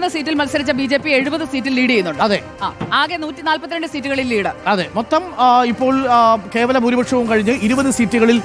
ഒന്ന് സീറ്റിൽ മത്സരിച്ച ബി ജെ പി എഴുപത് സീറ്റിൽ ലീഡ് ചെയ്യുന്നുണ്ട്. അതെ. ആ, ആകെ നൂറ്റി നാൽപ്പത്തിരണ്ട് സീറ്റുകളിൽ ലീഡ് അതെ. മൊത്തം ആ, ഇപ്പോൾ ആ, കേവല ഭൂരിപക്ഷവും കഴിഞ്ഞ് ഇരുപത് സീറ്റുകളിൽ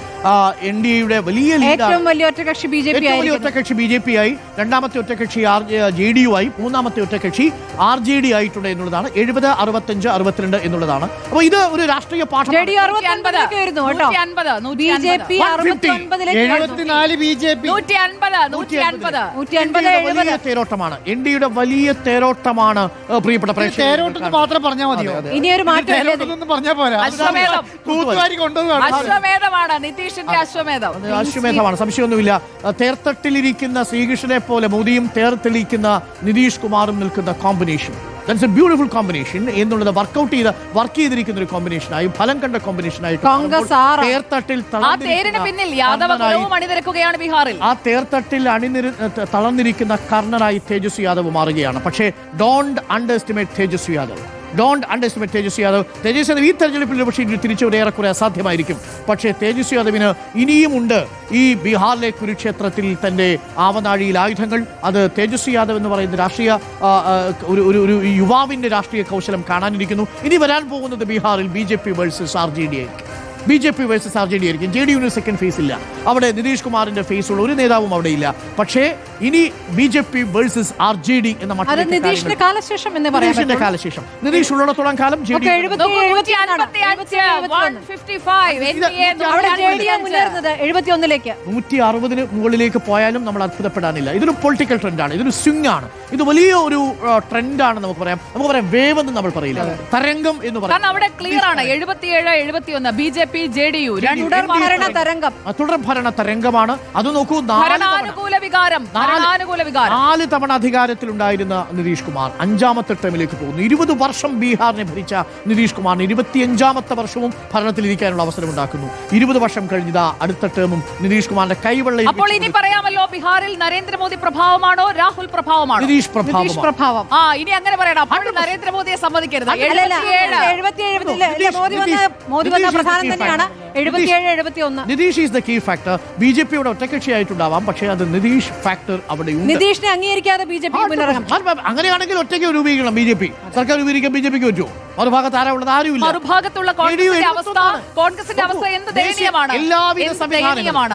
എൻ ഡി എയുടെ വലിയ ഏറ്റവും ലീഡാണ് വലിയ ഒറ്റകക്ഷി ബി ജെ പി ഏറ്റവും വലിയ ആയിരിക്കും ഒറ്റകക്ഷി ബി ജെ പി ആയി രണ്ടാമത്തെ ഒറ്റകക്ഷി ആർ ജെ ഡി യു ആയി മൂന്നാമത്തെ ഒറ്റകക്ഷി ആർ ജെ ഡി ആയിട്ടുണ്ട് എന്നുള്ളതാണ്. എഴുപത് അറുപത്തഞ്ച് അറുപത്തിരണ്ട് എന്നുള്ളതാണ്. അപ്പോൾ ഇത് ഒരു രാഷ്ട്രീയ ജെ പാഠം ഡി അറുപത്തിയൊൻപതിലേക്ക് വരുന്നു കേട്ടോ. നൂറ്റി അൻപത് ബി ജെ പി 150. അറുപത്തിയൊൻപതിലേക്ക് വരുന്നു. എഴുപത്തിനാല് ബി ജെ പി. നൂറ്റി അൻപത് നൂറ്റി അൻപത് നൂറ്റി അൻപത് വലിയ എഴുപത് തേരോട്ടമാണ്. എൻ ഡിയുടെ വലിയ തേരോട്ടമാണ് പ്രിയപ്പെട്ട പ്രേക്ഷകർ മാത്രം പറഞ്ഞാൽ മതിയോ? ഇനിയൊരു മാറ്റം പറഞ്ഞാൽ പോരാ. അശ്വമേധം. തൂത്തുവാരി കൊണ്ടുപോകാണ് അശ്വമേധമാണ് നിതീഷിന്റെ അശ്വമേധം. അശ്വമേധമാണ്. സംശയമൊന്നുമില്ല. തേർത്തട്ടിലിരിക്കുന്ന ശ്രീകൃഷ്ണനെ പോലെ മോദിയും തേർത്തെളിയിക്കുന്ന നിതീഷ് കുമാറും നിൽക്കുന്ന combination that's a beautiful combination എന്നുള്ളത് വർക്ക്ഔട്ട് ചെയ്ത വർക്ക് ചെയ്തിരിക്കുന്ന ഒരു കോമ്പിനേഷനായി ഫലം കണ്ട കോമ്പിനേഷനായി കോൺഗ്രസ്. തേർത്തട്ടിൽ പിന്നിൽ യാദവ അണിനിരക്കുകയാണ് ബീഹാറിൽ. ആ തേർത്തട്ടിൽ അണിനിര തളർന്നിരിക്കുന്ന കർണനായി തേജസ്വി യാദവ് മാറുകയാണ്. പക്ഷേ don't underestimate Tejashwi Yadav. Don't underestimate Tejashwi Yadav Tejashwi Yadav ഈ തെരഞ്ഞെടുപ്പിൽ പക്ഷേ ഇനി തിരിച്ചുവരെ ഏറെക്കുറെ അസാധ്യമായിരിക്കും. പക്ഷേ തേജസ്വി യാദവിന് ഇനിയുമുണ്ട് ഈ ബീഹാറിലെ കുരുക്ഷേത്രത്തിൽ തന്റെ ആവനാഴിയിൽ ആയുധങ്ങൾ. അത് തേജസ്വി യാദവ് എന്ന് പറയുന്ന രാഷ്ട്രീയ ഒരു ഒരു ഒരു യുവാവിന്റെ രാഷ്ട്രീയ കൗശലം കാണാനിരിക്കുന്നു. ഇനി വരാൻ പോകുന്നത് ബീഹാറിൽ B J P versus R J D ആയിരിക്കും. B J P versus R J D ആയിരിക്കും. ജെ ഡി യുവിന് സെക്കൻഡ് ഫേസ് ഇല്ല. അവിടെ നിതീഷ് കുമാറിന്റെ ഫേസ് ഉള്ള ഒരു നേതാവും അവിടെ ഇല്ല. പക്ഷേ ഇനി B J P versus R J D എന്ന മട്ടിലേക്ക് നിതീഷിന്റെ കാലശേഷം എന്ന് പറയാൻ നിതീഷിന്റെ. കാലശേഷം. നിതീഷ് ഉള്ളിടത്തോളം കാലം ജെ ഡി നൂറ്റി ആണ്. അൻപത്തി അഞ്ച്, എഴുപത്തി ഒന്ന്. 155, NDA അവിടെ ജെ ഡി നൂറ്റി മുന്നേറുന്നത് എഴുപത്തി ഒന്നിലേക്ക് നൂറ്റി അറുപതിന് മുകളിലേക്ക് പോയാലും നമ്മൾ അത്ഭുതപ്പെടാനില്ല. ഇതൊരു പൊളിറ്റിക്കൽ ട്രെൻഡ് ആണ്. ഇതൊരു സ്വിംഗ് ആണ്. ഇത് വലിയ ഒരു ആണ് നമുക്ക് പറയാം. നമുക്ക് പറയാം വേവ് എന്ന് നമ്മൾ പറയില്ല. തരംഗം എന്ന് കാരണം പറയാം അവിടെ ക്ലിയർ ആണ്. എഴുപത്തിയേഴ് എഴുപത്തിയൊന്ന് B J P J D U തുടർ ഭരണ തരംഗം. തുടർ ഭരണ തരംഗമാണ്. അത് നോക്കൂ നാല് വികാരം. നാല്- ഭരണാനുകൂല വികാരം. നാല് തവണ അധികാരത്തിലുണ്ടായിരുന്ന നിതീഷ് കുമാർ അഞ്ചാമത്തെ ടേമിലേക്ക് പോകുന്നു. ഇരുപത് വർഷം ബീഹാറിനെ ഭരിച്ച നിതീഷ് കുമാറിന് ഇരുപത്തിയഞ്ചാമത്തെ വർഷവും ഭരണത്തിലിരിക്കാനുള്ള അവസരം ഉണ്ടാക്കുന്നു ഇരുപത് വർഷം കഴിഞ്ഞതാ അടുത്ത ടേമും നിതീഷ് കുമാറിന്റെ കൈവെള്ള അപ്പോൾ ഇനി പറയാമല്ലോ ബീഹാറിൽ നരേന്ദ്രമോദി പ്രഭാവമാണോ രാഹുൽ പ്രഭാവമാണോ? നിതീഷ് പ്രഭാവം പ്രഭാവം. ആ ഇനി അങ്ങനെ പറയണം അപ്പോൾ നരേന്ദ്രമോദിയെ സമ്മതിക്കരുത്. മോദി വന്ന മോദി വന്ന പ്രധാനം തന്നെയാണ്. Nitish is the key factor B J പിയുടെ ഒറ്റക്കക്ഷിയായിട്ടുണ്ടാവാം പക്ഷേ അത് നിതീഷ് ഫാക്ടർ അവിടെ നിതീഷിനെ അംഗീകരിക്കാതെ ബി ജെ പി മുന്നിറങ്ങും അങ്ങനെയാണെങ്കിൽ ഒറ്റയ്ക്ക് രൂപീകരിക്കണം ബി ജെ പി സർക്കാർ രൂപീകരിക്കാൻ ബി ജെ പിക്ക് പറ്റുമോ മറുഭാഗത്ത് ആരാ ഉള്ളത് ആരുമില്ല മറുഭാഗത്തുള്ള കോൺഗ്രസിന്റെ അവസ്ഥ കോൺഗ്രസിന്റെ അവസ്ഥ എന്ത് ദയനീയമാണ് എല്ലാവിധ സംവിധാനമാണ്